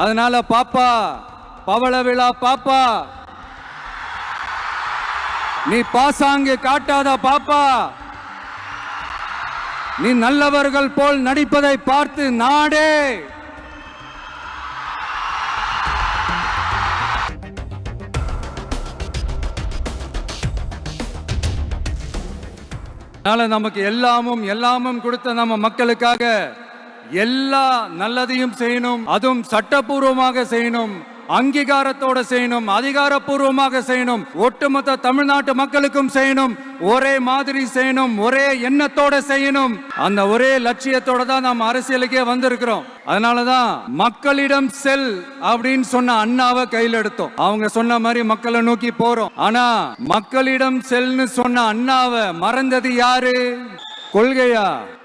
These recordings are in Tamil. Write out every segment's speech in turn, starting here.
அதனால பாப்பா பவள விழா பாப்பா. நீ பாசாங்கு காட்டாத பாப்பா. நீ நல்லவர்கள் போல் நடிப்பதை பார்த்து நாடே. அதனால நமக்கு எல்லாமும் எல்லாமும் கொடுத்த நம்ம மக்களுக்காக எல்லா நல்லதையும் செய்யணும் அதுவும் சட்டபூர்வமாக செய்யணும் அங்கீகாரத்தோட செய்யணும் அதிகாரப்பூர்வமாக செய்யணும் ஒட்டுமொத்த தமிழ்நாட்டு மக்களுக்கும் செய்யணும் ஒரே மாதிரி செய்யணும் ஒரே எண்ணத்தோட செய்யணும். அந்த ஒரே லட்சியத்தோட தான் நாம் அரசியலுக்கே வந்திருக்கிறோம். அதனாலதான் மக்களிடம் செல் அப்படின்னு சொன்ன அண்ணாவை கையில் எடுத்தோம். அவங்க சொன்ன மாதிரி மக்களை நோக்கி போறோம். ஆனா மக்களிடம் செல்னு சொன்ன அண்ணாவை மறந்தது யாரு? கொள்கையா?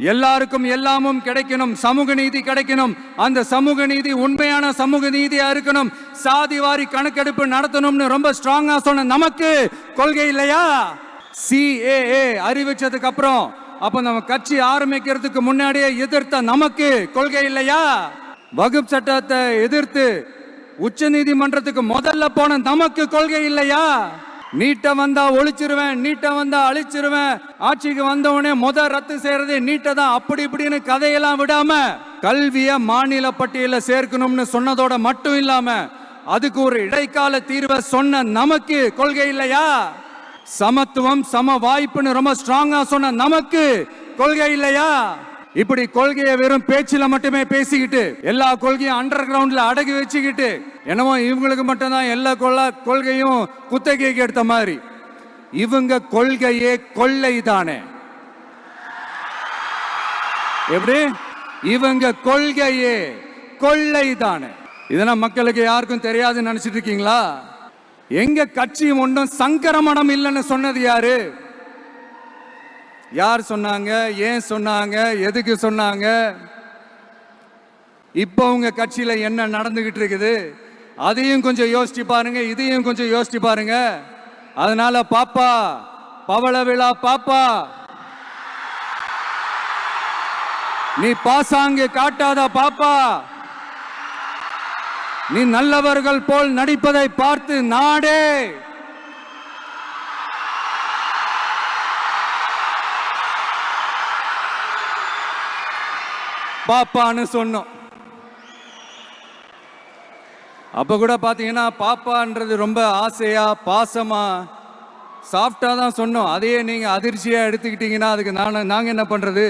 எல்லாருக்கும் எல்லாமும் கிடைக்கணும். சமூக நீதி கிடைக்கணும். அந்த சமூக நீதி உண்மையான சமூக நீதியா இருக்கணும். சாதி வாரி கணக்கெடுப்பு நடத்தணும்னு ரொம்ப ஸ்ட்ராங்கா சொன்ன நமக்கு கொள்கை இல்லையா? சிஏஏ அறிவிச்சதுக்கு அப்புறம் அப்ப நம்ம கட்சி ஆரம்பிக்கிறதுக்கு முன்னாடியே எதிர்த்த நமக்கு கொள்கை இல்லையா? வகுப்பு சட்டத்தை எதிர்த்து உச்ச நீதிமன்றத்துக்கு முதல்ல போன நமக்கு கொள்கை இல்லையா? நீட்ட வந்தா ஒழிச்சிருவேன் நீட்ட வந்தா அழிச்சிருவேன். ஆட்சிக்கு வந்தவனே முத ரத்து செய்யறது நீட்டை தான் அப்படி இப்படின்னு கதையெல்லாம் விடாம கல்விய மாநில பட்டியல சேர்க்கணும்னு சொன்னதோட மட்டும் இல்லாம அதுக்கு ஒரு இடைக்கால தீர்வை சொன்ன நமக்கு கொள்கை இல்லையா? சமத்துவம் சம வாய்ப்புன்னு ரொம்ப ஸ்ட்ராங்கா சொன்ன நமக்கு கொள்கை இல்லையா? இப்படி கொள்கையை வெறும் பேச்சில மட்டுமே பேசிக்கிட்டு எல்லா கொள்கையும் அண்டர் கிரவுண்ட்ல அடகு வச்சுக்கிட்டு என்னமோ இவங்களுக்கு மட்டும்தான் எல்லா கொள்ள கொள்கையும் குத்தகைக்கு எடுத்த மாதிரி. இவங்க கொள்கையே கொள்ளை தானே எப்படி? இவங்க கொள்கையே கொள்ளை தானே இதெல்லாம் மக்களுக்கு யாருக்கும் தெரியாதுன்னு நினைச்சிட்டு இருக்கீங்களா? எங்க கட்சி ஒன்றும் சங்கரமணம் இல்லைன்னு சொன்னது யாரு? யார் சொன்னாங்க? ஏன் சொன்னாங்க? எதுக்கு சொன்னாங்க? இப்போ உங்க கட்சியில என்ன நடந்துகிட்டு இருக்குது? அதையும் கொஞ்சம் யோசிச்சு பாருங்க இதையும் கொஞ்சம் யோசிச்சு பாருங்க. அதனால பாப்பா பவள விழா பாப்பா. நீ பாசாங்கு காட்டாத பாப்பா. நீ நல்லவர்கள் போல் நடிப்பதை பார்த்து நாடே. பாப்பான்னு சொன்னோம். அப்போ கூட பார்த்தீங்கன்னா பாப்பான்றது ரொம்ப ஆசையாக பாசமாக சாஃப்டாக தான் சொன்னோம். அதையே நீங்கள் அதிர்ச்சியாக எடுத்துக்கிட்டீங்கன்னா அதுக்கு நான் நாங்கள் என்ன பண்ணுறது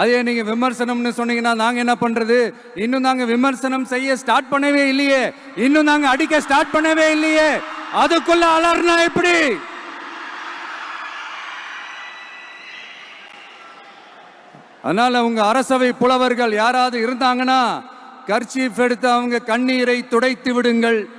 அதையே நீங்கள் விமர்சனம்னு சொன்னீங்கன்னா நாங்கள் என்ன பண்ணுறது இன்னும் நாங்கள் விமர்சனம் செய்ய ஸ்டார்ட் பண்ணவே இல்லையே. இன்னும் நாங்கள் அடிக்க ஸ்டார்ட் பண்ணவே இல்லையே. அதுக்குள்ள அலர்னா எப்படி? அதனால் உங்கள் அரசவை புலவர்கள் யாராவது இருந்தாங்கன்னா கர்ச்சீஃப் எடுத்து அவங்க கண்ணீரை துடைத்து விடுங்கள்.